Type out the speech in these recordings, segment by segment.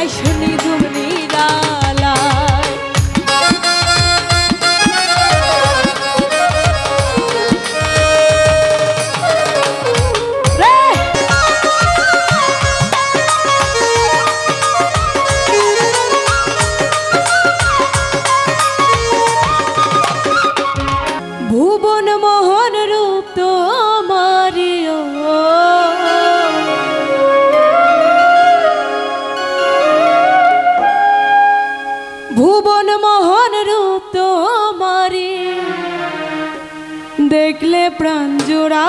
তাই শুনি দুমনি देखले प्राण जोड़ा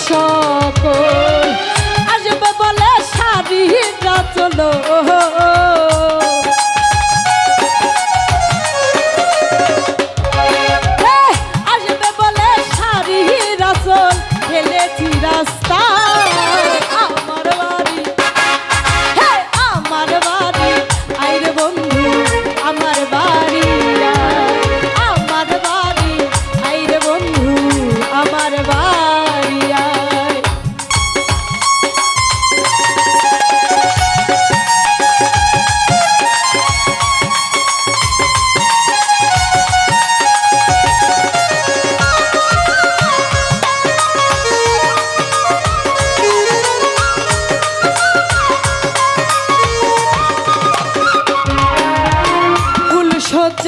সকল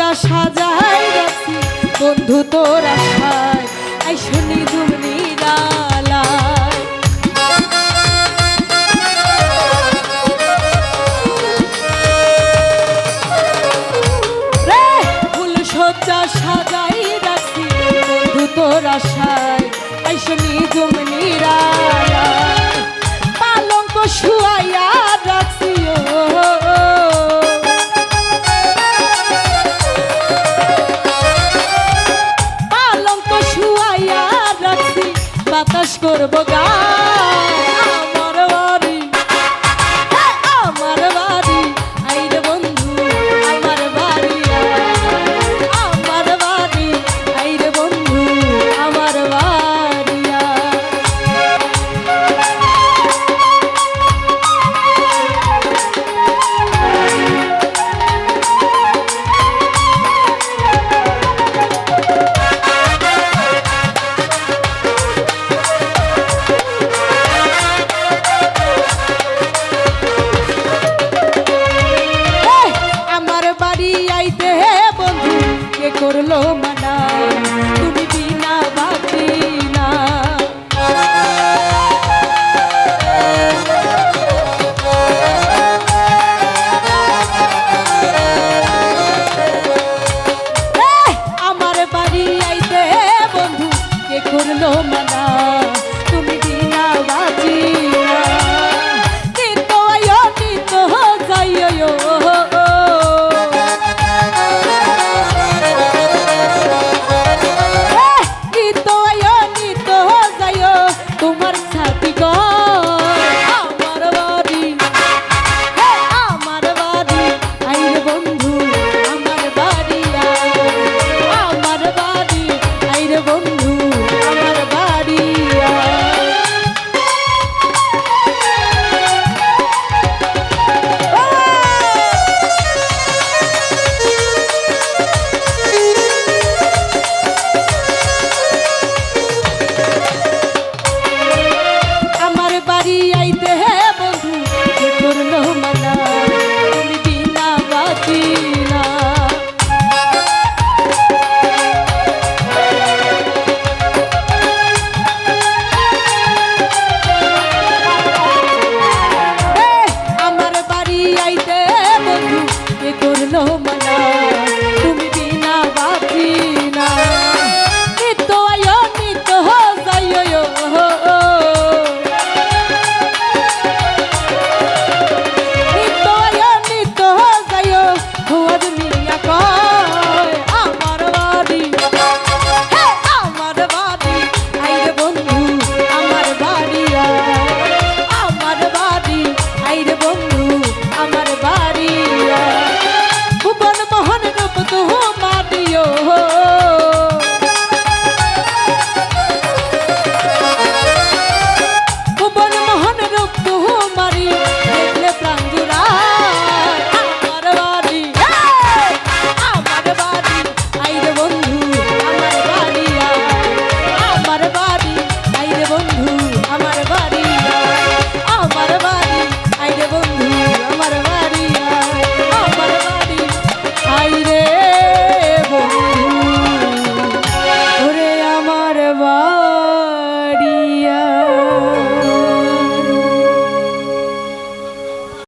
যা সাজাই রাখি বন্ধু, তোর আশায় আই শুনি তুমি ফুল সজ্জা সাজাই রাখি বন্ধু, তোর আশায় আই শুনি তুমি বাতাস করব গা। করলো মা প্রিয়